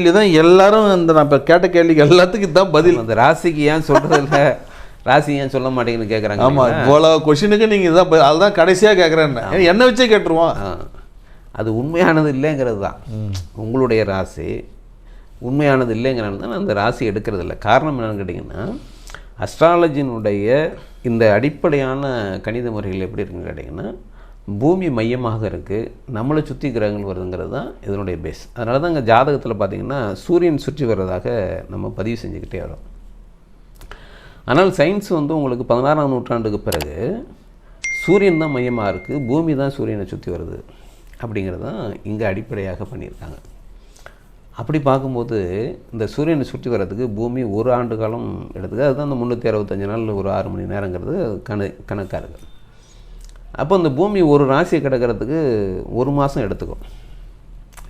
கேள்வி தான் எல்லாரும் இந்த நான் இப்போ கேட்ட கேள்விக்கு எல்லாத்துக்கும் தான் பதில். அந்த ராசிக்கு ஏன் சொல்கிறதில்ல ராசி ஏன் சொல்ல மாட்டேங்குன்னு கேட்குறாங்க ஆமாம் இவ்வளோ கொஷினுக்கு நீங்கள் தான் அதுதான் கடைசியாக கேட்குறேன் என்ன வச்சே கேட்டுருவோம் ஆ. அது உண்மையானது இல்லைங்கிறது தான். உங்களுடைய ராசி உண்மையானது இல்லைங்கிறது தான் அந்த ராசி எடுக்கிறது இல்லை காரணம் என்னன்னு கேட்டிங்கன்னா அஸ்ட்ராலஜினுடைய இந்த அடிப்படையான கணித முறைகள் எப்படி இருக்குன்னு கேட்டிங்கன்னா பூமி மையமாக இருக்குது நம்மளை சுற்றி கிரகங்கள் வருதுங்கிறது தான் இதனுடைய பேஸ் அதனால தான் இங்கே ஜாதகத்தில் பார்த்திங்கன்னா சூரியன் சுற்றி வர்றதாக நம்ம பதிவு செஞ்சுக்கிட்டே வரோம். ஆனால் சயின்ஸ் வந்து உங்களுக்கு பதினாறாம் நூற்றாண்டுக்கு பிறகு சூரியன் தான் மையமாக இருக்குது பூமி தான் சூரியனை சுற்றி வருது அப்படிங்கிறது தான் இங்கே அடிப்படையாக பண்ணியிருக்காங்க. அப்படி பார்க்கும்போது இந்த சூரியனை சுற்றி வர்றதுக்கு பூமி ஒரு ஆண்டு காலம் எடுத்துக்கு அதுதான் அந்த முந்நூற்றி அறுபத்தஞ்சு நாள் ஒரு ஆறு மணி நேரங்கிறது கண கணக்காக இருக்குது அப்போ இந்த பூமி ஒரு ராசியை கிடக்கிறதுக்கு ஒரு மாதம் எடுத்துக்கும்.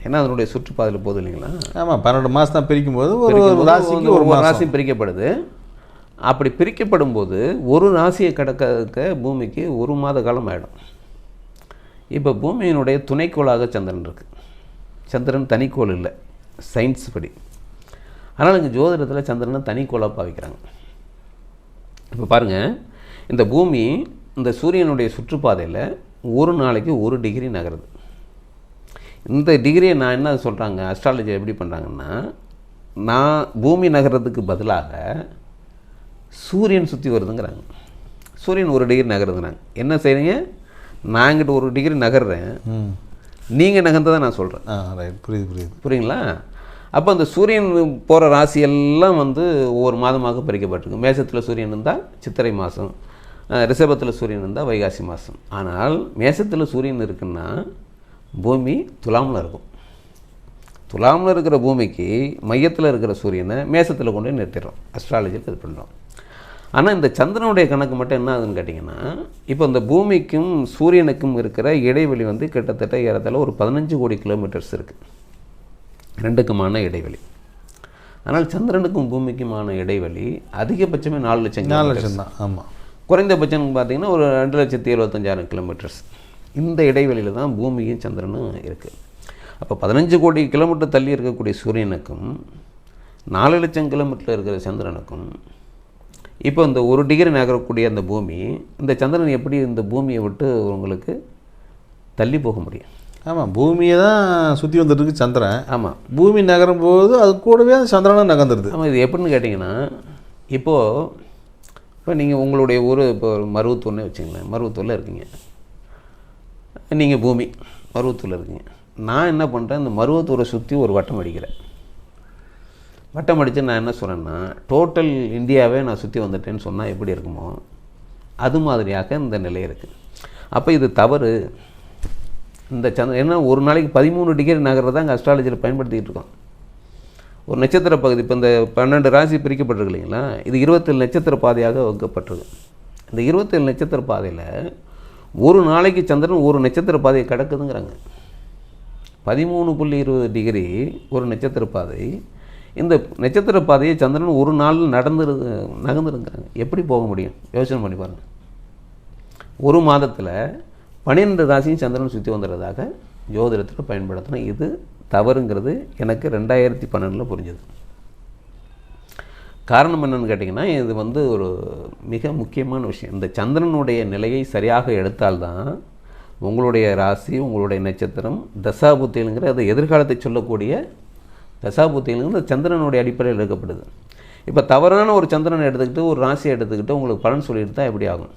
ஏன்னா அதனுடைய சுற்றுப்பாதையில் போகுது இல்லைங்களா? ஆமாம் பன்னெண்டு மாதம் தான் பிரிக்கும் போது ஒரு ராசிக்கு ஒரு ராசி பிரிக்கப்படுது. அப்படி பிரிக்கப்படும் போது ஒரு ராசியை கடக்க பூமிக்கு ஒரு மாத காலம் ஆகிடும் இப்போ பூமியினுடைய துணைக்கோளாக சந்திரன் இருக்குது சந்திரன் தனிக்கோள் இல்லை சயின்ஸ் படி. அதனால் இங்கே ஜோதிடத்தில் சந்திரனை தனிக்கோளாக பாவிக்கிறாங்க. இப்போ பாருங்கள் இந்த பூமி இந்த சூரியனுடைய சுற்றுப்பாதையில் ஒரு நாளைக்கு ஒரு டிகிரி நகருது. இந்த டிகிரியை நான் என்ன சொல்கிறாங்க அஸ்ட்ராலஜி எப்படி பண்ணுறாங்கன்னா நான் பூமி நகர்றதுக்கு பதிலாக சூரியன் சுற்றி வருதுங்கிறாங்க. சூரியன் ஒரு டிகிரி நகருதுங்கிறாங்க என்ன செய்கிறீங்க நான் இங்கிட்ட ஒரு டிகிரி நகர்றேன். நீங்கள் நகர்ந்ததை நான் சொல்கிறேன் புரியுது புரியுது. புரியுங்களா? அப்போ அந்த சூரியன் போகிற ராசி எல்லாம் வந்து ஒவ்வொரு மாதமாக பிரிக்கப்பட்டிருக்கு. மேசத்தில் சூரியன் இருந்தால் சித்திரை மாதம் ரிஷபத்தில் சூரியன் இருந்தால் வைகாசி மாதம் ஆனால் மேசத்தில் சூரியன் இருக்குன்னா பூமி துலாமில் இருக்கும். துலாமில் இருக்கிற பூமிக்கு மையத்தில் இருக்கிற சூரியனை மேசத்தில் கொண்டு போய் நிறுத்திடுறோம். அஸ்ட்ராலஜியில் இது பண்ணுறோம் ஆனால் இந்த சந்திரனுடைய கணக்கு மட்டும் என்ன ஆகுதுன்னு கேட்டிங்கன்னா இப்போ இந்த பூமிக்கும் சூரியனுக்கும் இருக்கிற இடைவெளி வந்து கிட்டத்தட்ட ஏறத்தாழ ஒரு பதினஞ்சு கோடி கிலோமீட்டர்ஸ் இருக்குது ரெண்டுக்குமான இடைவெளி. ஆனால் சந்திரனுக்கும் பூமிக்குமான இடைவெளி அதிகபட்சமே நாலு லட்சம் நாலு. லட்சம் தான் ஆமாம் குறைந்தபட்சம் பார்த்தீங்கன்னா ஒரு ரெண்டு லட்சத்தி எழுபத்தஞ்சாயிரம் கிலோமீட்டர்ஸ் இந்த இடைவெளியில் தான் பூமியும் சந்திரனும் இருக்குது அப்போ பதினஞ்சு கோடி கிலோமீட்டர் தள்ளி இருக்கக்கூடிய சூரியனுக்கும் நாலு லட்சம் கிலோமீட்டரில் இருக்கிற சந்திரனுக்கும் இப்போ இந்த ஒரு டிகிரி நகரக்கூடிய அந்த பூமி இந்த சந்திரன் எப்படி இந்த பூமியை விட்டு உங்களுக்கு தள்ளி போக முடியும்? ஆமாம் பூமியை தான் சுற்றி வந்துட்டு இருக்கு சந்திரன். ஆமாம் பூமி நகரும் போது அது கூடவே அந்த சந்திரனும் நகர்ந்துருது. ஆமாம் இது எப்படின்னு கேட்டிங்கன்னா இப்போது இப்போ நீங்கள் உங்களுடைய ஊர் இப்போ மருவத்தூர்னே வச்சுங்களேன் மருவத்தூரில் இருக்கீங்க. நீங்கள் பூமி மருவத்தூரில் இருக்கீங்க. நான் என்ன பண்ணுறேன் இந்த மருவத்தூரை சுற்றி ஒரு வட்டம் அடிக்கிறேன். வட்டம் அடித்து நான் என்ன சொல்கிறேன்னா டோட்டல் இந்தியாவே நான் சுற்றி வந்துட்டேன்னு சொன்னால் எப்படி இருக்குமோ அது மாதிரியாக இந்த நிலை இருக்குது அப்போ இது தவறு. இந்த சந்திர ஏன்னா ஒரு நாளைக்கு பதிமூணு டிகிரி நகரத்தான் அங்கே அஸ்ட்ராலஜியில் பயன்படுத்திக்கிட்டு இருக்கோம். ஒரு நட்சத்திர பகுதி இப்போ இந்த பன்னெண்டு ராசி பிரிக்கப்பட்டிருக்கு இல்லைங்களா? இது இருபத்தேழு நட்சத்திர பாதையாக வகுக்கப்பட்டிருக்கு இந்த இருபத்தேழு நட்சத்திர பாதையில் ஒரு நாளைக்கு சந்திரன் ஒரு நட்சத்திர பாதையை கடக்குதுங்கிறாங்க. பதிமூணு புள்ளி இருபது டிகிரி ஒரு நட்சத்திர பாதை. இந்த நட்சத்திர பாதையை சந்திரன் ஒரு நாளில் நடந்துரு நகர்ந்துருங்கிறாங்க. எப்படி போக முடியும்? யோசனை பண்ணி பாருங்கள் ஒரு மாதத்தில் பன்னிரெண்டு ராசியும் சந்திரன் சுற்றி வந்துடுறதாக ஜோதிடத்தில் பயன்படுத்தணும். இது தவறுங்கிறது எனக்கு ரெண்டாயிரத்தி பன்னெண்டில் புரிஞ்சது. காரணம் என்னென்னு கேட்டிங்கன்னா இது வந்து ஒரு மிக முக்கியமான விஷயம். இந்த சந்திரனுடைய நிலையை சரியாக எடுத்தால்தான் உங்களுடைய ராசி உங்களுடைய நட்சத்திரம் தசாபுத்தியலுங்கிற அது எதிர்காலத்தை சொல்லக்கூடிய தசாபுத்தியலுங்கிற சந்திரனுடைய அடிப்படையில் எடுக்கப்படுது. இப்போ தவறான ஒரு சந்திரனை எடுத்துக்கிட்டு ஒரு ராசியை எடுத்துக்கிட்டு உங்களுக்கு பலன் சொல்லிட்டு தான் எப்படி ஆகும்?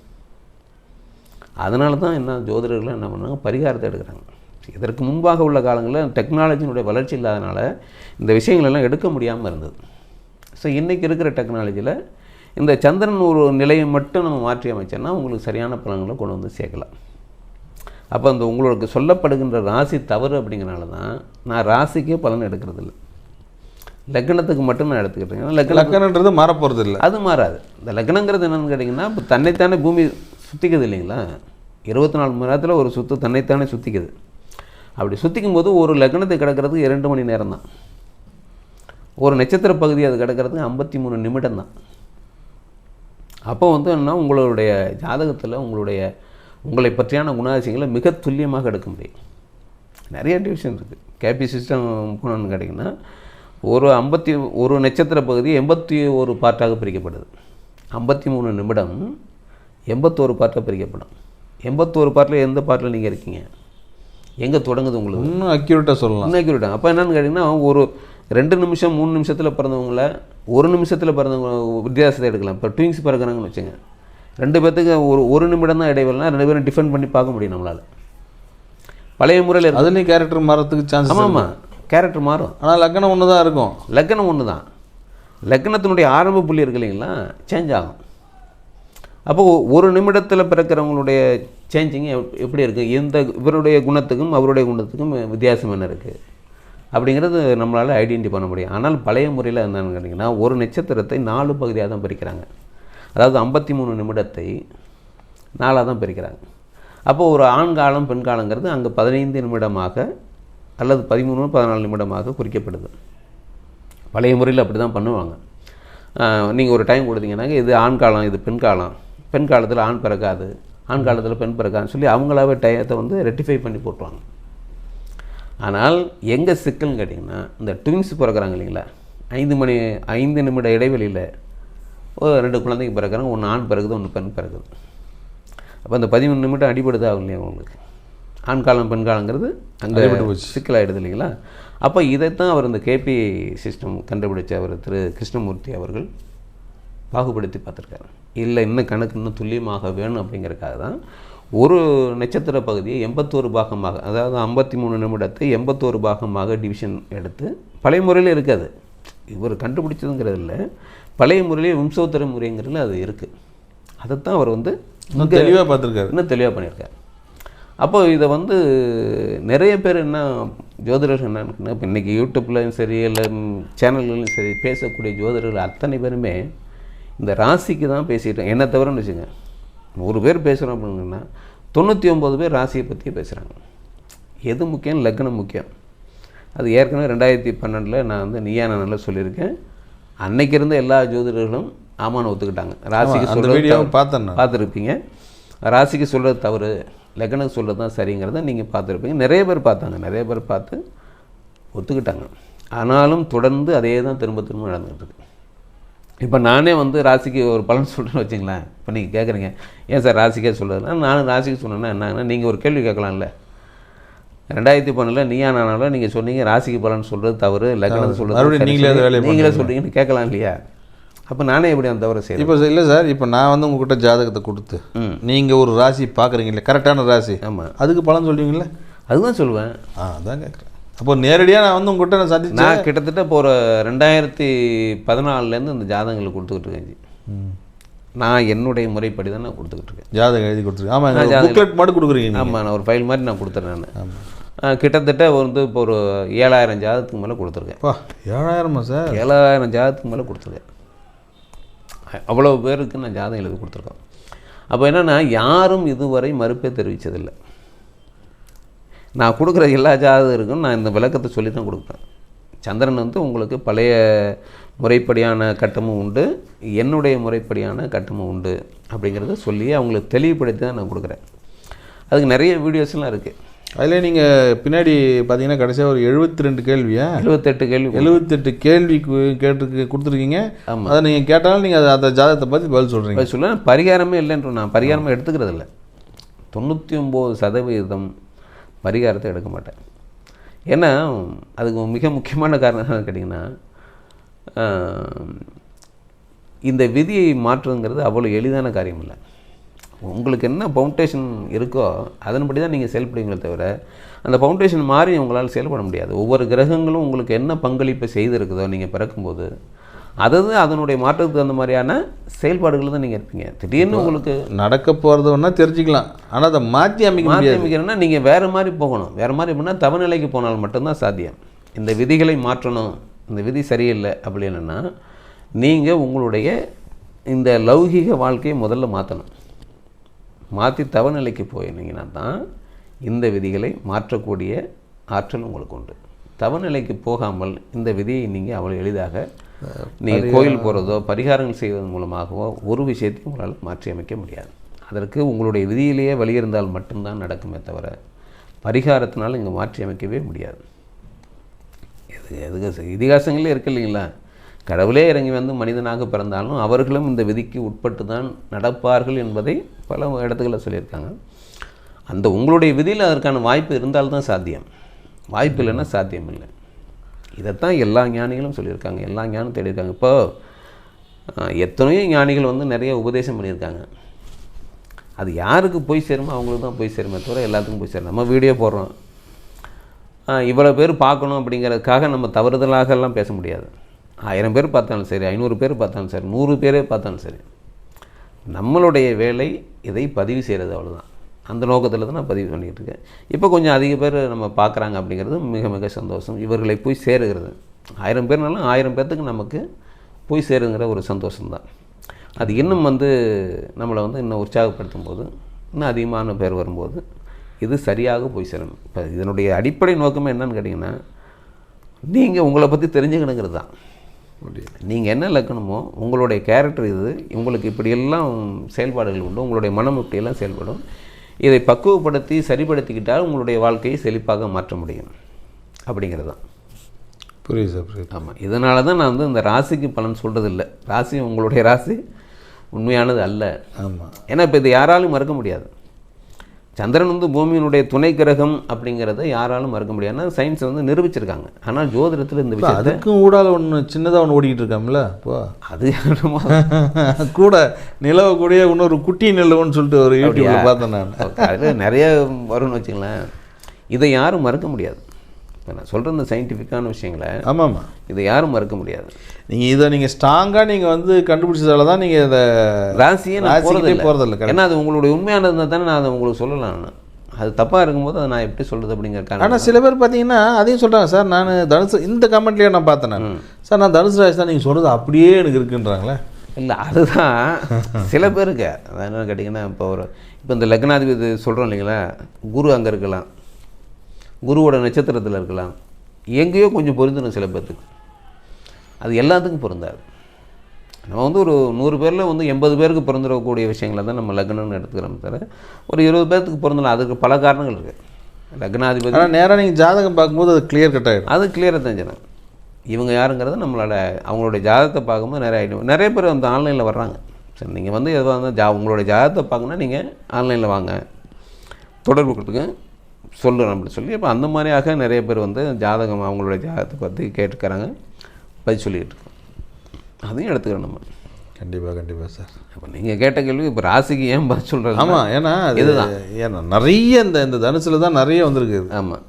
அதனால தான் என்ன ஜோதிடர்கள் என்ன பண்ணாங்க? பரிகாரத்தை எடுக்கிறாங்க. இதற்கு முன்பாக உள்ள காலங்களில் டெக்னாலஜியினுடைய வளர்ச்சி இல்லாதனால இந்த விஷயங்கள் எல்லாம் எடுக்க முடியாமல் இருந்தது. ஸோ இன்றைக்கி இருக்கிற டெக்னாலஜியில் இந்த சந்திரன் ஒரு நிலையை மட்டும் நம்ம மாற்றி அமைச்சோன்னா உங்களுக்கு சரியான பலன்களை கொண்டு வந்து சேர்க்கலாம். அப்போ அந்த உங்களுக்கு சொல்லப்படுகின்ற ராசி தவறு அப்படிங்கிறனால தான் நான் ராசிக்கே பலன் எடுக்கிறதில்ல. லக்னத்துக்கு மட்டும் நான் எடுத்துக்கிட்டேன். லக்ன லக்கணன்றது மாறப்போகிறது இல்லை அது மாறாது. இந்த லக்னங்கிறது என்னன்னு கேட்டிங்கன்னா இப்போ தன்னைத்தானே பூமி சுற்றிக்குது இல்லைங்களா? இருபத்தி நாலு மணி நேரத்தில் ஒரு சுற்று தன்னைத்தானே சுற்றிக்குது அப்படி சுற்றிக்கும் போது ஒரு லக்னத்தை கிடக்கிறதுக்கு இரண்டு மணி நேரம் தான் ஒரு நட்சத்திர பகுதி அது கிடக்கிறதுக்கு ஐம்பத்தி மூணு நிமிடம் தான் அப்போ வந்து என்ன உங்களுடைய ஜாதகத்தில் உங்களுடைய உங்களை பற்றியான குணாதிசயங்களை மிக துல்லியமாக எடுக்க முடியும். நிறைய டிவிஷன் இருக்குது கேபி சிஸ்டம் போனோன்னு கேட்டிங்கன்னா ஒரு ஐம்பத்தி ஒரு நட்சத்திர பகுதி எண்பத்தி ஒரு பார்ட்டாக பிரிக்கப்படுது. ஐம்பத்தி மூணு நிமிடம் எண்பத்தோரு பார்ட்டாக பிரிக்கப்படும். எண்பத்தோரு பார்ட்டில் எந்த பார்ட்டில் நீங்கள் இருக்கீங்க? எங்கே தொடங்குது உங்களுக்கு? இன்னும் அக்யூரேட்டாக சொல்லலாம். இன்னைக்கு விட்டாங்க அப்போ என்னன்னு கேட்டிங்கன்னா ஒரு ரெண்டு நிமிஷம் மூணு நிமிஷத்தில் பிறந்தவங்கள ஒரு நிமிஷத்தில் பிறந்தவங்க வித்தியாசத்தை எடுக்கலாம். இப்போ ட்விங்ஸ் பிறக்கிறாங்கன்னு வச்சுங்க ரெண்டு பேர்த்துக்கு ஒரு ஒரு நிமிடம் தான் இடைவெளினா ரெண்டு பேரும் டிஃபெண்ட் பண்ணி பார்க்க முடியும் நம்மளால். பழைய முறையில் அதுலேயும் கேரக்டர் மாறத்துக்கு சான்சஸ் ஆமாம் ஆமாம் கேரக்டர் மாறும். ஆனால் லக்கணம் ஒன்று தான் இருக்கும். லக்னம் ஒன்று தான் லக்னத்தினுடைய ஆரம்ப புள்ளி இருக்கு இல்லைங்களா? சேஞ்ச் ஆகும். அப்போ ஒரு நிமிடத்தில் பிறக்கிறவங்களுடைய சேஞ்சிங் எப்படி இருக்குது எந்த இவருடைய குணத்துக்கும் அவருடைய குணத்துக்கும் வித்தியாசம் என்ன இருக்குது அப்படிங்கிறது நம்மளால் ஐடென்டி பண்ண முடியும். ஆனால் பழைய முறையில் என்னென்னு கேட்டிங்கன்னா ஒரு நட்சத்திரத்தை நாலு பகுதியாக தான் பிரிக்கிறாங்க. அதாவது ஐம்பத்தி மூணு நிமிடத்தை நாலாக தான் பிரிக்கிறாங்க. அப்போ ஒரு ஆண் காலம் பெண் காலங்கிறது அங்கே பதினைந்து நிமிடமாக அல்லது பதிமூணு பதினாலு நிமிடமாக குறிக்கப்படுது. பழைய முறையில் அப்படி தான் பண்ணுவாங்க நீங்கள் ஒரு டைம் கொடுத்தீங்கன்னாங்க இது ஆண் காலம் இது பெண் காலம். பெண் காலத்தில் ஆண் பிறக்காது ஆண் காலத்தில் பெண் பிறக்காதுன்னு சொல்லி அவங்களாவே டயத்தை வந்து ரெட்டிஃபை பண்ணி போட்டுருவாங்க. ஆனால் எங்கே சிக்கல்னு கேட்டிங்கன்னா இந்த ட்வின்ஸ் பிறக்கிறாங்க இல்லைங்களா? ஐந்து மணி ஐந்து நிமிட இடைவெளியில் ரெண்டு குழந்தைங்க பிறக்கிறாங்க ஒன்று ஆண் பிறகுது ஒன்று பெண் பிறகுது. அப்போ அந்த பதிமூணு நிமிடம் அடிபடுது ஆகும் இல்லையா உங்களுக்கு? ஆண் காலம் பெண் காலங்கிறது அங்கே. சிக்கலாயிடுது இல்லைங்களா? அப்போ இதைத்தான் அவர் இந்த கேபி சிஸ்டம் கண்டுபிடிச்ச அவர் திரு கிருஷ்ணமூர்த்தி அவர்கள் பாகுபடுத்தி பார்த்துருக்காரு. இல்லை இன்னும் கணக்கு இன்னும் துல்லியமாக வேணும் அப்படிங்கிறதுக்காக தான் ஒரு நட்சத்திர பகுதியை எண்பத்தோரு பாகமாக அதாவது ஐம்பத்தி மூணு நிமிடத்தை எண்பத்தோரு பாகமாக டிவிஷன் எடுத்து பழைய முறையில் இருக்காது இவர் கண்டுபிடிச்சதுங்கிறது இல்லை. பழைய முறையிலே வம்சோத்தர முறைங்கிறதுல அது இருக்குது அதைத்தான் அவர் வந்து இன்னும் தெளிவாக பார்த்துருக்காரு. இன்னும் தெளிவாக பண்ணியிருக்காரு. அப்போ இதை வந்து நிறைய பேர் என்ன ஜோதிடர்கள் என்ன இப்போ இன்றைக்கி யூடியூப்லையும் சரி இல்லை சேனல்களையும் சரி பேசக்கூடிய ஜோதிடர்கள் அத்தனை பேருமே இந்த ராசிக்கு தான் பேசிட்டோம் என்ன தவிரன்னு வச்சுங்க நூறு பேர் பேசுகிறோம் அப்படின்னா தொண்ணூற்றி ஒம்பது பேர் ராசியை பற்றியே பேசுகிறாங்க எது முக்கியம்? லக்னம் முக்கியம். அது ஏற்கனவே ரெண்டாயிரத்தி பன்னெண்டில் நான் வந்து நீயா நல்லா சொல்லியிருக்கேன். அன்னைக்கு இருந்த எல்லா ஜோதிடர்களும் ஆமான்னு ஒத்துக்கிட்டாங்க. ராசிக்கு தவறு. பார்த்தேன் பார்த்துருப்பீங்க. ராசிக்கு சொல்கிறது தவறு. லக்னுக்கு சொல்கிறது தான் சரிங்கிறத நீங்கள் பார்த்துருப்பீங்க. நிறைய பேர் பார்த்தாங்க. நிறைய பேர் பார்த்து ஒத்துக்கிட்டாங்க. ஆனாலும் தொடர்ந்து அதே தான் திரும்ப திரும்ப நடந்துகிட்டு இருக்கு. இப்போ நானே வந்து ராசிக்கு ஒரு பலன் சொல்கிறேன்னு வச்சுங்களேன். இப்போ நீங்கள் கேட்குறீங்க ஏன் சார் ராசிக்கே சொல்கிறதுனா நானும் ராசிக்கு சொன்னேன்னா என்னங்கன்னா நீங்கள் ஒரு கேள்வி கேட்கலாம்ல. ரெண்டாயிரத்தி பன்னெண்டில் நீயா நானால நீங்கள் சொன்னீங்க ராசிக்கு பலன் சொல்கிறது தவறு லக்னம் சொல்கிறது நீங்களே நீங்களே சொல்கிறீங்கன்னு கேட்கலாம் இல்லையா? அப்போ நானே எப்படி அந்த தவறை செய்கிறேன் இப்போ இல்லை சார் இப்போ நான் வந்து உங்ககிட்ட ஜாதகத்தை கொடுத்து ம். நீங்கள் ஒரு ராசி பார்க்குறீங்களே கரெக்டான ராசி. ஆமாம் அதுக்கு பலன் சொல்லுவீங்களே அதுதான் சொல்லுவேன். ஆ அதான் கேட்குறேன் அப்போ நேரடியாக நான் வந்து உங்ககிட்ட நான் சந்திச்சேன் நான் கிட்டத்தட்ட இப்போ ஒரு ரெண்டாயிரத்தி பதினாலுலேருந்து இந்த ஜாதகங்களை கொடுத்துக்கிட்டு இருக்கேன். நான் என்னுடைய முறைப்படி தான் நான் கொடுத்துக்கிட்டு இருக்கேன். ஜாதகம் எழுதி கொடுத்துருக்கேன். ஆமாம் ஜாதகம். புக்லெட் மட்டும் கொடுக்குறீங்க ஆமாம் நான் ஒரு ஃபைல் மாதிரி நான் கொடுத்துறேன் நான். கிட்டத்தட்ட வந்து இப்போ ஒரு ஏழாயிரம் ஜாதகத்துக்கு மேலே கொடுத்துருக்கேன். ஏழாயிரமா சார்? ஏழாயிரம் ஜாதகத்துக்கு மேலே கொடுத்துருக்கேன். அவ்வளோ பேருக்கு நான் ஜாதகம் எழுதி கொடுத்துருக்கேன் அப்போ என்னென்னா யாரும் இதுவரை மறுப்பே தெரிவித்ததில்லை நான் கொடுக்குற எல்லா ஜாதகருக்கும் நான் இந்த விளக்கத்தை சொல்லி தான் கொடுப்பேன். சந்திரன் வந்து உங்களுக்கு பழைய முறைப்படியான கட்டமும் உண்டு என்னுடைய முறைப்படியான கட்டமும் உண்டு அப்படிங்கிறத சொல்லி அவங்களுக்கு தெளிவுபடுத்தி தான் நான் கொடுக்குறேன். அதுக்கு நிறைய வீடியோஸ்லாம் இருக்குது அதில் நீங்கள் பின்னாடி பார்த்தீங்கன்னா கடைசியாக ஒரு எழுபத்தி ரெண்டு கேள்வியா? எழுபத்தெட்டு கேள்வி எழுபத்தெட்டு கேள்வி கேட்டு கொடுத்துருக்கீங்க. ஆமா. அதை நீங்கள் கேட்டாலும் நீங்கள் அந்த ஜாதகத்தை பற்றி பதில் சொல்கிறீங்க சொல்ல பரிகாரமே இல்லைன்ற நான் பரிகாரமே எடுத்துக்கிறது இல்லை தொண்ணூற்றி ஒம்பது சதவீதம் பரிகாரத்தை எடுக்க மாட்டேன். ஏன்னா அதுக்கு மிக முக்கியமான காரணம் என்னன்னு கேட்டிங்கன்னா இந்த விதியை மாற்றுங்கிறது அவ்வளோ எளிதான காரியம் இல்லை உங்களுக்கு என்ன ஃபவுண்டேஷன் இருக்கோ அதன்படி தான் நீங்கள் செயல்படுவீங்களே தவிர அந்த ஃபவுண்டேஷன் மாறி உங்களால் செயல்பட முடியாது. ஒவ்வொரு கிரகங்களும் உங்களுக்கு என்ன பங்களிப்பு செய்திருக்குதோ நீங்கள் பிறக்கும்போது அதாவது அதனுடைய மாற்றத்துக்கு தகுந்த மாதிரியான செயல்பாடுகள் தான் நீங்கள் இருப்பீங்க திடீர்னு உங்களுக்கு நடக்க போகிறது வேணா தெரிஞ்சுக்கலாம். ஆனால் அதை மாற்றி அமைக்க மாற்றி அமைக்கிறேன்னா நீங்கள் வேறு மாதிரி போகணும். வேறு மாதிரி போனால் தவநிலைக்கு போனால் மட்டும்தான் சாத்தியம். இந்த விதிகளை மாற்றணும் இந்த விதி சரியில்லை அப்படின்னா நீங்கள் உங்களுடைய இந்த லௌகீக வாழ்க்கையை முதல்ல மாற்றணும் மாற்றி தவநிலைக்கு போயிருந்தீங்கன்னா தான் இந்த விதிகளை மாற்றக்கூடிய ஆற்றல் உங்களுக்கு உண்டு. தவநிலைக்கு போகாமல் இந்த விதியை நீங்கள் அவ்வளோ எளிதாக நீங்கள் கோயில் போகிறதோ பரிகாரங்கள் செய்வதன் மூலமாகவோ ஒரு விஷயத்தையும் உங்களால் மாற்றி அமைக்க முடியாது. அதற்கு உங்களுடைய விதியிலேயே வழி இருந்தால் மட்டும்தான் நடக்குமே தவிர பரிகாரத்தினால் இங்கே மாற்றி அமைக்கவே முடியாது. இது அதுக்கு இதிகாசங்களே இருக்கு இல்லைங்களா? கடவுளே இறங்கி வந்து மனிதனாக பிறந்தாலும் அவர்களும் இந்த விதிக்கு உட்பட்டு தான் நடப்பார்கள் என்பதை பல இடத்துகளில் சொல்லியிருக்காங்க. அந்த உங்களுடைய விதியில் அதற்கான வாய்ப்பு இருந்தால்தான் சாத்தியம். வாய்ப்பு இல்லைன்னா சாத்தியம் இல்லை இதைத்தான் எல்லா ஞானிகளும் சொல்லியிருக்காங்க. எல்லா ஞானம் தேடியிருக்காங்க. இப்போ எத்தனையோ ஞானிகள் வந்து நிறைய உபதேசம் பண்ணியிருக்காங்க. அது யாருக்கு போய் சேருமோ அவங்களுக்கு தான் போய் சேருமே தவிர எல்லாத்துக்கும் போய் சேரும் நம்ம வீடியோ போடுறோம். இவ்வளோ பேர் பார்க்கணும் அப்படிங்கிறதுக்காக நம்ம தவறுதலாக எல்லாம் பேச முடியாது. ஆயிரம் பேர் பார்த்தாலும் சரி ஐநூறு பேர் பார்த்தாலும் சரி நூறு பேரே பார்த்தாலும் சரி. நம்மளுடைய வேலை இதை பதிவு செய்கிறது அவ்வளோதான் அந்த நோக்கத்தில் தான் நான் பதிவு பண்ணிக்கிட்டு இருக்கேன் இப்போ கொஞ்சம் அதிக பேர் நம்ம பார்க்குறாங்க அப்படிங்கிறது மிக மிக சந்தோஷம். இவர்களை போய் சேருகிறது. ஆயிரம் பேர்னாலும் ஆயிரம் பேர்த்துக்கு நமக்கு போய் சேருங்கிற ஒரு சந்தோஷம்தான் அது இன்னும் வந்து நம்மளை வந்து இன்னும் உற்சாகப்படுத்தும் போது இன்னும் அதிகமான பேர் வரும்போது இது சரியாக போய் சேரணும் இப்போ இதனுடைய அடிப்படை நோக்கமே என்னன்னு கேட்டிங்கன்னா நீங்கள் உங்களை பற்றி தெரிஞ்சுக்கணுங்கிறது தான். நீங்கள் என்ன லக்கணமோ உங்களுடைய கேரக்டர் இது உங்களுக்கு இப்படியெல்லாம் செயல்பாடுகள் உண்டு உங்களுடைய மனம் இப்படியெல்லாம் செயல்படும். இதை பக்குவப்படுத்தி சரிப்படுத்திக்கிட்டால் உங்களுடைய வாழ்க்கையை செழிப்பாக மாற்ற முடியும். அப்படிங்கிறது தான் புரியுது சார் புரியுது. ஆமாம் இதனால தான் நான் வந்து இந்த ராசிக்கு பலன் சொல்கிறது இல்லை ராசி உங்களுடைய ராசி உண்மையானது அல்ல. ஆமாம் ஏன்னா இப்போ இது யாராலும் மறுக்க முடியாது. சந்திரன் வந்து பூமியினுடைய துணை கிரகம் அப்படிங்கிறத யாராலும் மறுக்க முடியாது. ஏன்னா சயின்ஸ் வந்து நிரூபிச்சிருக்காங்க. ஆனால் ஜோதிடத்தில் இந்த விஷயத்தை அதுக்கும் ஊடால ஒன்று சின்னதாக ஒன்று ஓடிக்கிட்டு இருக்காம்ல இப்போ அது கூட நிலவக்கூடிய இன்னொரு குட்டி நிலவுன்னு சொல்லிட்டு ஒரு யூடியூப்ல பார்த்தேன் நான். அதில் நிறைய வரும்னு வச்சுங்களேன் இதை யாரும் மறுக்க முடியாது. நான் சொல்கிற இந்த சயின்டிஃபிக்கான விஷயங்களை ஆமாம்மா. இதை யாரும் மறுக்க முடியாது. நீங்கள் இதை நீங்கள் ஸ்ட்ராங்காக நீங்கள் வந்து கண்டுபிடிச்சதால தான் நீங்கள் இதை ராசியே நான் ராசிக்கிட்டே போகிறதில்ல. ஏன்னா அது உங்களுடைய உண்மையானது இருந்தால் தானே நான் அதை உங்களுக்கு சொல்லலாம் நான். அது தப்பாக இருக்கும்போது அதை நான் எப்படி சொல்கிறது அப்படிங்கிறக்கான ஆனால் சில பேர் பார்த்தீங்கன்னா அதையும் சொல்கிறாங்க சார் நான் தனுசு இந்த கமெண்ட்லேயே நான் பார்த்தேன் நான். சார் நான் தனுசு ராசி தான் நீங்கள் சொல்கிறது அப்படியே எனக்கு இருக்குன்றாங்களே. இல்லை அதுதான். சில பேருக்கு. அது என்ன கேட்டிங்கன்னா இப்போ ஒரு இப்போ இந்த லக்னாதிபதி சொல்கிறோம் இல்லைங்களா? குரு அங்கே இருக்கலாம். குருவோட நட்சத்திரத்தில் இருக்கலாம். எங்கேயோ கொஞ்சம் பொருந்தணும் சில பேர்த்துக்கு. அது எல்லாத்துக்கும் பொருந்தாது. நம்ம வந்து ஒரு நூறு பேரில் வந்து எண்பது பேருக்கு பிறந்துடக்கூடிய விஷயங்களை தான் நம்ம லக்னம்னு எடுத்துக்கிறோம் தவிர ஒரு இருபது பேர்த்துக்கு பிறந்தலாம் அதுக்கு பல காரணங்கள் இருக்குது லக்னாதிபதி ஆனால் நேராக நீங்கள் ஜாதகம் பார்க்கும்போது அது கிளியர் கட் ஆகிடும் அது கிளியராக தெரிஞ்சிடும் இவங்க யாருங்கிறது நம்மளோட அவங்களுடைய ஜாதகத்தை பார்க்கும்போது நிறைய ஐடியா நிறைய பேர் அந்த ஆன்லைனில் வர்றாங்க. சரி நீங்கள் வந்து எதுவாக இருந்தால் ஜா உங்களுடைய ஜாதகத்தை பார்க்கணுன்னா நீங்கள் ஆன்லைனில் வாங்க. தொடர்பு கொடுத்துங்க சொல்லுறேன் அப்படி சொல்லி அப்போ அந்த மாதிரியாக நிறைய பேர் வந்து ஜாதகம் அவங்களுடைய ஜாதகத்தை பற்றி கேட்டுக்கிறாங்க பதில் சொல்லிகிட்டு இருக்கோம். அதையும் எடுத்துக்கிறோம் நம்ம. கண்டிப்பாக கண்டிப்பாக சார். அப்போ நீங்கள் கேட்ட கேள்வி இப்போ ராசிக்கு ஏன் பதில் சொல்கிறது ஆமாம் ஏன்னா அது இதுதான். ஏன்னா நிறைய இந்த இந்த தனுசில் தான் நிறைய வந்திருக்கு. ஆமாம்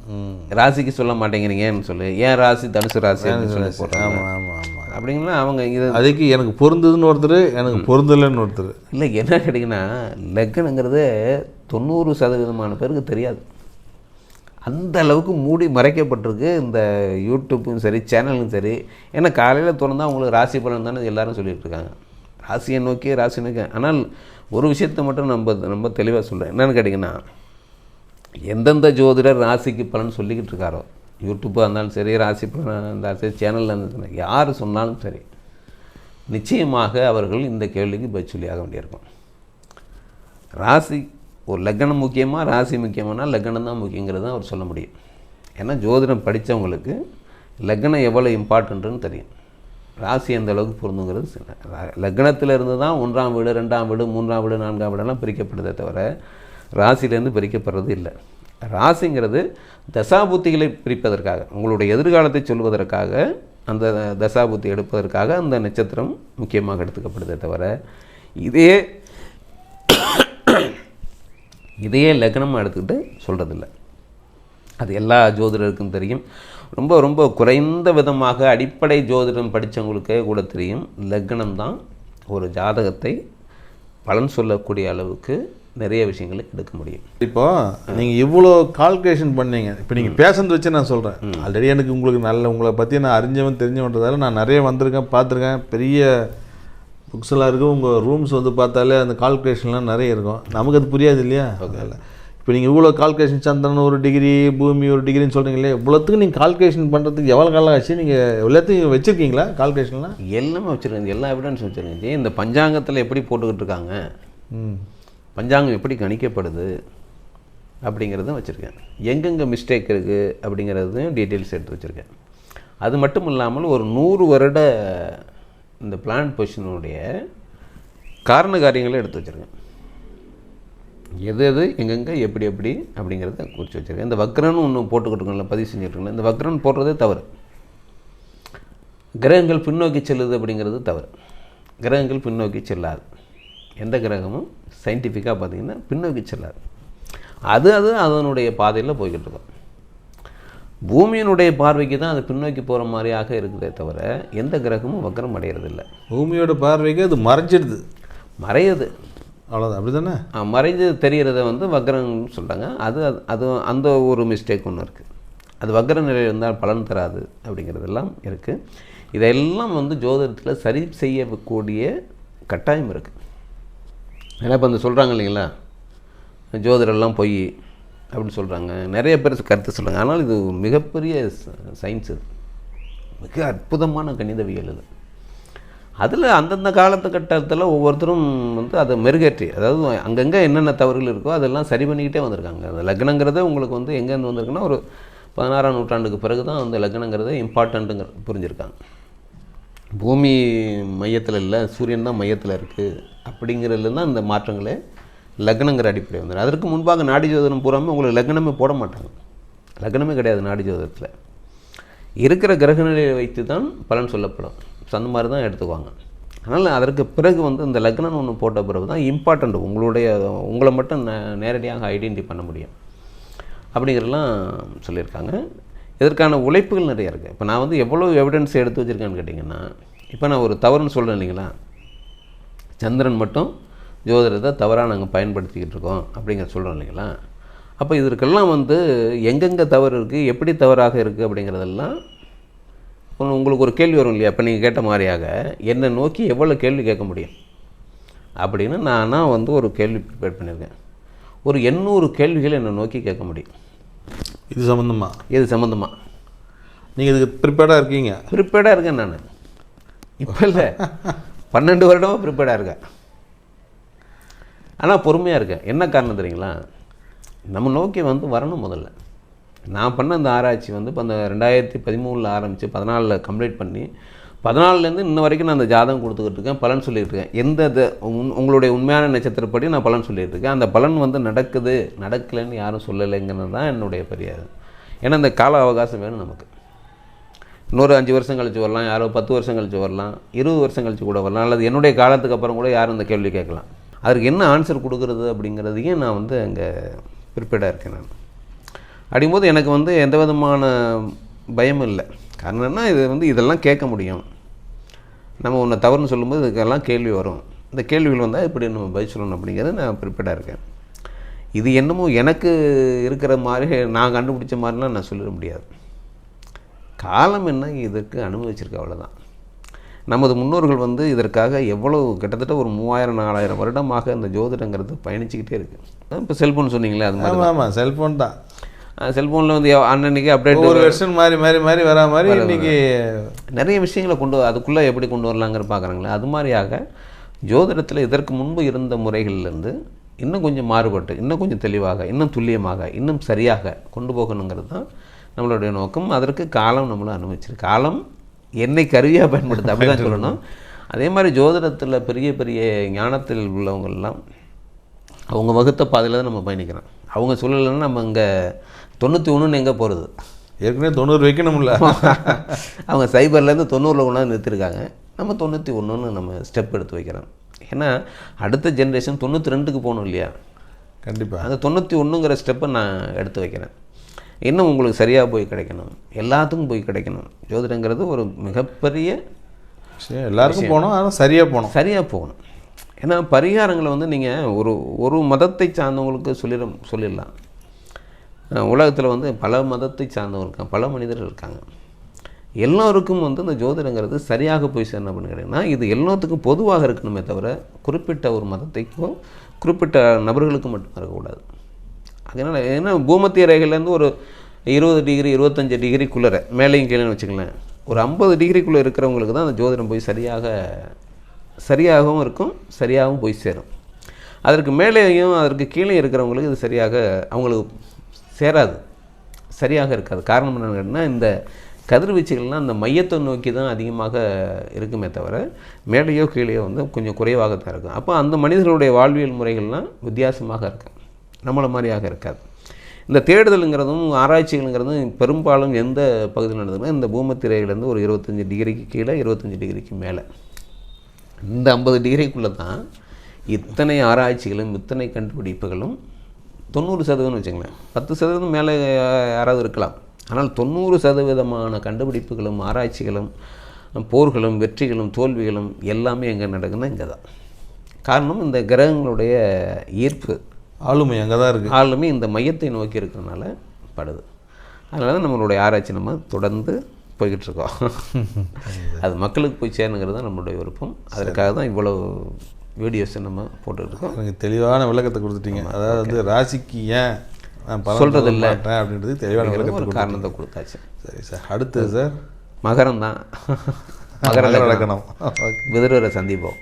ராசிக்கு சொல்ல மாட்டேங்கிறீங்கன்னு சொல்லு. ஏன் ராசி தனுசு ராசி அப்படின்னு சொல்லி போடுறாங்க ஆமாம் ஆமாம் ஆமாம் அப்படிங்களா? அவங்க இது அதுக்கு எனக்கு பொருந்ததுன்னு ஒருத்தர் எனக்கு பொருந்தலைன்னு ஒருத்தர். இல்லை என்ன கேட்டிங்கன்னா லக்னங்கிறது தொண்ணூறு சதவீதமான பேருக்கு தெரியாது. அந்த அளவுக்கு மூடி மறைக்கப்பட்டிருக்கு. இந்த யூடியூப்பும் சரி சேனலும் சரி. ஏன்னா காலையில் திறந்தா உங்களுக்கு ராசி பலன் தானே எல்லாரும் சொல்லிகிட்ருக்காங்க ராசியை நோக்கி ராசி நோக்கி ஆனால் ஒரு விஷயத்தை மட்டும் நம்ம ரொம்ப தெளிவாக சொல்கிறேன் என்னென்னு கேட்டிங்கன்னா எந்தெந்த ஜோதிடர் ராசிக்கு பலன் சொல்லிக்கிட்டு இருக்காரோ யூடியூப்பாக இருந்தாலும் சரி ராசி பலனாக இருந்தாலும் சரி சேனலில் இருந்தாலும் யார் சொன்னாலும் சரி நிச்சயமாக அவர்கள் இந்த கேள்விக்கு பதில் சொல்லியாக வேண்டியிருக்கும். ராசி ஒரு லக்னம் முக்கியமாக ராசி முக்கியமானால் லக்னம் தான் முக்கியங்கிறது அவர் சொல்ல முடியும். ஏன்னா ஜோதிடம் படித்தவங்களுக்கு லக்னம் எவ்வளோ இம்பார்ட்டன்ட்டுன்னு தெரியும். ராசி எந்த அளவுக்கு பொருந்துங்கிறது சில லக்னத்தில் இருந்து தான் ஒன்றாம் வீடு ரெண்டாம் வீடு மூன்றாம் வீடு நான்காம் வீடெல்லாம் பிரிக்கப்படுதே தவிர ராசியிலேருந்து பிரிக்கப்படுறது இல்லை. ராசிங்கிறது தசாபுத்திகளை பிரிப்பதற்காக உங்களுடைய எதிர்காலத்தை சொல்வதற்காக அந்த தசாபுத்தி எடுப்பதற்காக அந்த நட்சத்திரம் முக்கியமாக எடுத்துக்கப்படுதே தவிர இதே இதையே லக்னமாக எடுத்துக்கிட்டு சொல்கிறதில்ல அது எல்லா ஜோதிடருக்கும் தெரியும். ரொம்ப ரொம்ப குறைந்த விதமாக அடிப்படை ஜோதிடம் படித்தவங்களுக்கே கூட தெரியும். லக்னம் தான் ஒரு ஜாதகத்தை பலன் சொல்லக்கூடிய அளவுக்கு நிறைய விஷயங்களை எடுக்க முடியும். இப்போ நீங்கள் இவ்வளோ கால்குலேஷன் பண்ணீங்க. இப்போ நீங்கள் பேசுனது வச்சு நான் சொல்கிறேன் ஆல்ரெடி எனக்கு உங்களுக்கு நல்ல உங்களை பற்றி நான் அறிஞ்சவன் தெரிஞ்சவன்றதால நான் நிறைய வந்திருக்கேன் பார்த்துருக்கேன். பெரிய புக்ஸ் எல்லாம் இருக்கும். உங்கள் ரூம்ஸ் வந்து பார்த்தாலே அந்த கால்குலேஷன்லாம் நிறைய இருக்கும். நமக்கு அது புரியாது இல்லையா? அதனால். இப்போ நீங்கள் இவ்வளோ கால்குலேஷன் சந்திரன் ஒரு டிகிரி பூமி ஒரு டிகிரின்னு சொல்கிறீங்களே இவ்வளோத்துக்கு நீங்கள் கால்குலேஷன் பண்ணுறதுக்கு எவ்வளோ காலம் ஆச்சு? நீங்கள் எல்லாத்தையும் வச்சுருக்கீங்களா கால்குலேஷன்லாம் எல்லாமே வச்சுருக்காங்க எல்லா எவிடன்ஸ் வச்சுருக்காங்க இந்த பஞ்சாங்கத்தில் எப்படி போட்டுக்கிட்டு இருக்காங்க? ம். பஞ்சாங்கம் எப்படி கணிக்கப்படுது? அப்படிங்கிறதும் வச்சுருக்கேன். எங்கெங்கே மிஸ்டேக் இருக்குது அப்படிங்கிறதையும் டீட்டெயில்ஸ் எடுத்து வச்சுருக்கேன். அது மட்டும் இல்லாமல் ஒரு நூறு வருட இந்த பிளான் பொசிஷனுடைய காரண காரியங்களை எடுத்து வச்சுருக்கேன். எது எது எங்கெங்கே எப்படி எப்படி அப்படிங்கிறத குறித்து வச்சுருக்கேன். இந்த வக்ரன் ஒன்று போட்டுக்கிட்டுருக்கோம்ல பதிவு செஞ்சுருக்கோம்ல இந்த வக்ரன் போடுறதே தவறு. கிரகங்கள் பின்னோக்கி செல்லுது அப்படிங்கிறது தவறு. கிரகங்கள் பின்னோக்கி செல்லாது. எந்த கிரகமும் சயின்டிஃபிக்காக பார்த்தீங்கன்னா பின்னோக்கி செல்லாது. அது அது அதனுடைய பாதையில் போய்கிட்டு இருக்கும். பூமியினுடைய பார்வைக்கு தான் அது பின்னோக்கி போகிற மாதிரியாக இருக்குதே தவிர எந்த கிரகமும் வக்ரம் அடைகிறதில்ல பூமியோட பார்வைக்கு அது மறைஞ்சிடுது. மறையுது. அவ்வளோதான் அப்படி தானே ஆ, மறைஞ்சு தெரிகிறத வந்து வக்ரம்னு சொல்கிறாங்க அது அது- அந்த ஒரு மிஸ்டேக் ஒன்று இருக்குது அது வக்ர நிலையில் இருந்தால் பலன் தராது அப்படிங்கிறதெல்லாம் இருக்குது இதெல்லாம் வந்து ஜோதிடத்தில் சரி செய்யக்கூடிய கட்டாயம் இருக்குது ஏன்னா இப்போ அந்த சொல்கிறாங்க இல்லைங்களா? ஜோதிடம்லாம் பொய் அப்படின்னு சொல்கிறாங்க நிறைய பேர் கருத்து சொல்கிறாங்க ஆனால் இது மிகப்பெரிய சயின்ஸ் இது மிக அற்புதமான கணிதவியல் இது அதில் அந்தந்த காலத்துக்கட்டத்தில் ஒவ்வொருத்தரும் வந்து அதை மெருகேற்றி அதாவது அங்கங்கே என்னென்ன தவறுகள் இருக்கோ அதெல்லாம் சரி பண்ணிக்கிட்டே வந்திருக்காங்க. அந்த லக்னங்கிறதே உங்களுக்கு வந்து எங்கேருந்து வந்திருக்குன்னா ஒரு பதினாறாம் நூற்றாண்டுக்கு பிறகு தான் அந்த லக்னங்கிறதே இம்பார்ட்டண்ட்டுங்கிற புரிஞ்சுருக்காங்க. பூமி மையத்தில் இல்லை சூரியன் தான் மையத்தில் இருக்குது அப்படிங்கிறதுல தான் இந்த மாற்றங்களே லக்னங்கிற அடிப்படை வந்துடும் அதற்கு முன்பாக நாடி ஜோதனம் பூராமல் உங்களுக்கு லக்னமே போட மாட்டாங்க. லக்னமே கிடையாது நாடி ஜோதத்தில் இருக்கிற கிரக நிலையை வைத்து தான் பலன் சொல்லப்படும். அந்த மாதிரி தான் எடுத்துக்குவாங்க. அதனால் அதற்கு பிறகு வந்து இந்த லக்னம் ஒன்று போட்ட பிறகு தான் இம்பார்ட்டண்ட் உங்களுடைய உங்களை மட்டும் நே- நேரடியாக ஐடென்டி பண்ண முடியும். அப்படிங்கிறலாம் சொல்லியிருக்காங்க. இதற்கான உழைப்புகள் நிறைய இருக்குது இப்போ நான் வந்து எவ்வளோ எவிடன்ஸ் எடுத்து வச்சுருக்கேன்னு கேட்டிங்கன்னா இப்போ நான் ஒரு தவறுன்னு சொல்கிறேன் இல்லைங்களா? சந்திரன் மட்டும் ஜோதிடத்தை தவறாக நாங்கள் பயன்படுத்திக்கிட்டு இருக்கோம் அப்படிங்கிற சொல்கிறோம் இல்லைங்களா? அப்போ இதற்கெல்லாம் வந்து எங்கெங்கே தவறு இருக்குது எப்படி தவறாக இருக்குது அப்படிங்கிறதெல்லாம் உங்களுக்கு ஒரு கேள்வி வரும் இல்லையா? இப்போ நீங்கள் கேட்ட மாதிரியாக என்னை நோக்கி எவ்வளோ கேள்வி கேட்க முடியும்? அப்படின்னு நானா வந்து ஒரு கேள்வி ப்ரிப்பேர் பண்ணியிருக்கேன். ஒரு எண்ணூறு கேள்விகள் என்னை நோக்கி கேட்க முடியும். இது சம்மந்தமா இது சம்மந்தமாக நீங்கள் இதுக்கு ப்ரிப்பேர்டாக இருக்கீங்க. ப்ரிப்பேர்டாக இருக்கேன் நான். இப்போ இல்லை. பன்னெண்டு வருடமாக ப்ரிப்பேர்டாக இருக்கேன். ஆனால் பொறுமையாக இருக்கேன் என்ன காரணம் தெரியுங்களா? நம்ம நோக்கி வந்து வரணும் முதல்ல. நான் பண்ண அந்த ஆராய்ச்சி வந்து இப்போ அந்த ரெண்டாயிரத்தி பதிமூணில் ஆரம்பித்து பதினாலில் கம்ப்ளீட் பண்ணி பதினாலுலேருந்து இன்ன வரைக்கும் நான் அந்த ஜாதகம் கொடுத்துக்கிட்டு இருக்கேன் பலன் சொல்லிகிட்டு இருக்கேன். எந்த உங்களுடைய உண்மையான நட்சத்திரப்படி நான் பலன் சொல்லிகிட்டு இருக்கேன். அந்த பலன் வந்து நடக்குது நடக்கலைன்னு யாரும் சொல்லலைங்கிறது தான் என்னுடைய பெரிய ஏன்னா இந்த கால அவகாசம் வேணும் நமக்கு. இன்னொரு அஞ்சு வருஷம் கழித்து வரலாம் யாரோ பத்து வருஷம் கழித்து வரலாம் இருபது வருஷம் கழித்து கூட வரலாம் அல்லது என்னுடைய காலத்துக்கு அப்புறம் கூட யாரும் இந்த கேள்வி கேட்கலாம். அதற்கு என்ன ஆன்சர் கொடுக்குறது அப்படிங்கிறதையும் நான் வந்து அங்கே ப்ரிப்பேர்டாக இருக்கேன் நான். அப்படிங்கும்போது எனக்கு வந்து எந்த விதமான பயமும் இல்லை. காரணம் என்ன இது வந்து இதெல்லாம் கேட்க முடியும். நம்ம ஒன்று தவறுன்னு சொல்லும்போது இதுக்கெல்லாம் கேள்வி வரும். இந்த கேள்விகள் வந்தால் இப்படி நம்ம பதில் சொல்லணும் அப்படிங்கிறது நான் ப்ரிப்பேர்டாக இருக்கேன். இது என்னமோ எனக்கு இருக்கிற மாதிரி நான் கண்டுபிடிச்ச மாதிரிலாம் நான் சொல்லிட முடியாது. காலம் என்ன இதற்கு அனுபவிச்சிருக்க அவ்வளோதான் நமது முன்னோர்கள் வந்து இதற்காக எவ்வளவு கிட்டத்தட்ட ஒரு மூவாயிரம் நாலாயிரம் வருடமாக இந்த ஜோதிடங்கிறது பயணிச்சுக்கிட்டே இருக்குது இப்போ செல்ஃபோன் சொன்னீங்களே அது மாதிரி ஆமாம் செல்ஃபோன் தான். செல்ஃபோனில் வந்து அன்னன்னைக்கு அப்டேட் ஒவ்வொரு வெர்ஷன் மாறி மாறி மாறி வரா மாதிரி இன்னைக்கு நிறைய விஷயங்களை கொண்டு அதுக்குள்ளே எப்படி கொண்டு வரலாங்கிற பார்க்குறாங்களே அது மாதிரியாக ஜோதிடத்தில் இதற்கு முன்பு இருந்த முறைகள்லேருந்து இன்னும் கொஞ்சம் மாறுபட்டு இன்னும் கொஞ்சம் தெளிவாக இன்னும் துல்லியமாக இன்னும் சரியாக கொண்டு போகணுங்கிறது தான் நம்மளுடைய நோக்கம். அதற்கு காலம் நம்மளை அனுமதிச்சிருக்கு. காலம் என்னை கருவியாக பயன்படுத்த அப்படி தான் சொல்லணும். அதே மாதிரி ஜோதிடத்தில் பெரிய பெரிய ஞானத்தில் உள்ளவங்கெல்லாம் அவங்க வகுத்த பாதையில் தான் நம்ம பயணிக்கிறோம். அவங்க சொல்லலைன்னா நம்ம இங்கே தொண்ணூற்றி ஒன்றுன்னு எங்கே போகிறது ஏற்கனவே தொண்ணூறு வைக்கணும்ல. அவங்க சைபர்லேருந்து தொண்ணூறில் கொண்டாந்து நிறுத்திருக்காங்க. நம்ம தொண்ணூற்றி ஒன்றுன்னு நம்ம ஸ்டெப் எடுத்து வைக்கிறோம். ஏன்னா அடுத்த ஜென்ரேஷன் தொண்ணூற்றி ரெண்டுக்கு போகணும் இல்லையா? கண்டிப்பாக அந்த தொண்ணூற்றி ஒன்றுங்கிற ஸ்டெப்பை நான் எடுத்து வைக்கிறேன். இன்னும் உங்களுக்கு சரியாக போய் கிடைக்கணும். எல்லாத்துக்கும் போய் கிடைக்கணும். ஜோதிடங்கிறது ஒரு மிகப்பெரிய எல்லாருக்கும் போனோம் ஆனால் சரியாக போனோம் சரியாக போகணும். ஏன்னா பரிகாரங்களை வந்து நீங்கள் ஒரு ஒரு மதத்தை சார்ந்தவங்களுக்கு சொல்லிட சொல்லிடலாம். உலகத்தில் வந்து பல மதத்தை சார்ந்தவங்க இருக்காங்க பல மனிதர்கள் இருக்காங்க. எல்லோருக்கும் வந்து இந்த ஜோதிடங்கிறது சரியாக போய் சேரணும் அப்படின்னு கேட்டிங்கன்னா இது எல்லாத்துக்கும் பொதுவாக இருக்கணுமே தவிர குறிப்பிட்ட ஒரு மதத்தைக்கோ குறிப்பிட்ட நபர்களுக்கு மட்டும் இருக்கக்கூடாது. அதனால் ஏன்னா பூமத்திய ரேகையிலேருந்து ஒரு இருபது டிகிரி இருபத்தஞ்சு டிகிரிக்குள்ளே மேலேயும் கீழே வச்சுக்கலாம் ஒரு ஐம்பது டிகிரிக்குள்ளே இருக்கிறவங்களுக்கு தான் அந்த ஜோதிடம் போய் சரியாக சரியாகவும் இருக்கும் சரியாகவும் போய் சேரும். அதற்கு மேலேயும் அதற்கு கீழே இருக்கிறவங்களுக்கு இது சரியாக அவங்களுக்கு சேராது. சரியாக இருக்காது. காரணம் என்னன்னு கேட்டிங்கன்னா இந்த கதிர்வீச்சுகள்லாம் அந்த மையத்தை நோக்கி தான் அதிகமாக இருக்குமே தவிர மேலேயோ கீழேயோ வந்து கொஞ்சம் குறைவாக தான் இருக்கும். அப்போ அந்த மனிதர்களுடைய வாழ்வியல் முறைகள்லாம் வித்தியாசமாக இருக்கும் நம்மளை மாதிரியாக இருக்காது. இந்த தேடுதலுங்கிறதும் ஆராய்ச்சிகளுங்கிறதும் பெரும்பாலும் எந்த பகுதியில் நடந்ததுன்னா இந்த பூமத்திரையிலேருந்து ஒரு இருபத்தஞ்சி டிகிரிக்கு கீழே இருபத்தஞ்சி டிகிரிக்கு மேலே. இந்த ஐம்பது டிகிரிக்குள்ளே தான் இத்தனை ஆராய்ச்சிகளும் இத்தனை கண்டுபிடிப்புகளும் தொண்ணூறு சதவீதம்னு வச்சுங்களேன் பத்து சதவீதம் மேலே யாராவது இருக்கலாம். ஆனால் தொண்ணூறு சதவீதமான கண்டுபிடிப்புகளும் ஆராய்ச்சிகளும் போர்களும் வெற்றிகளும் தோல்விகளும் எல்லாமே எங்கே நடக்குதுன்னா இங்கே தான். காரணம் இந்த கிரகங்களுடைய ஈர்ப்பு. ஆளுமை அங்கே தான் இருக்குது ஆளுமே இந்த மையத்தை நோக்கி இருக்கிறனால படுது. அதனால தான் நம்மளுடைய ஆராய்ச்சி நம்ம தொடர்ந்து போய்கிட்டு இருக்கோம் அது மக்களுக்கு போய் சேரணுங்கிறது தான் நம்மளுடைய விருப்பம். அதற்காக தான் இவ்வளோ வீடியோஸை நம்ம போட்டுட்ருக்கோம் எனக்கு தெளிவான விளக்கத்தை கொடுத்துட்டீங்க. அதாவது வந்து ராசிக்கு ஏன் நான் சொல்ல இல்ல. அப்படின்றது தெளிவான விளக்கத்தை ஒரு. காரணத்தை கொடுத்தாச்சு. சரி சார். அடுத்து சார் மகரம் தான். மகர மகர லக்னம். லக்னம் ஓகே விதர்வரை சந்திப்போம்.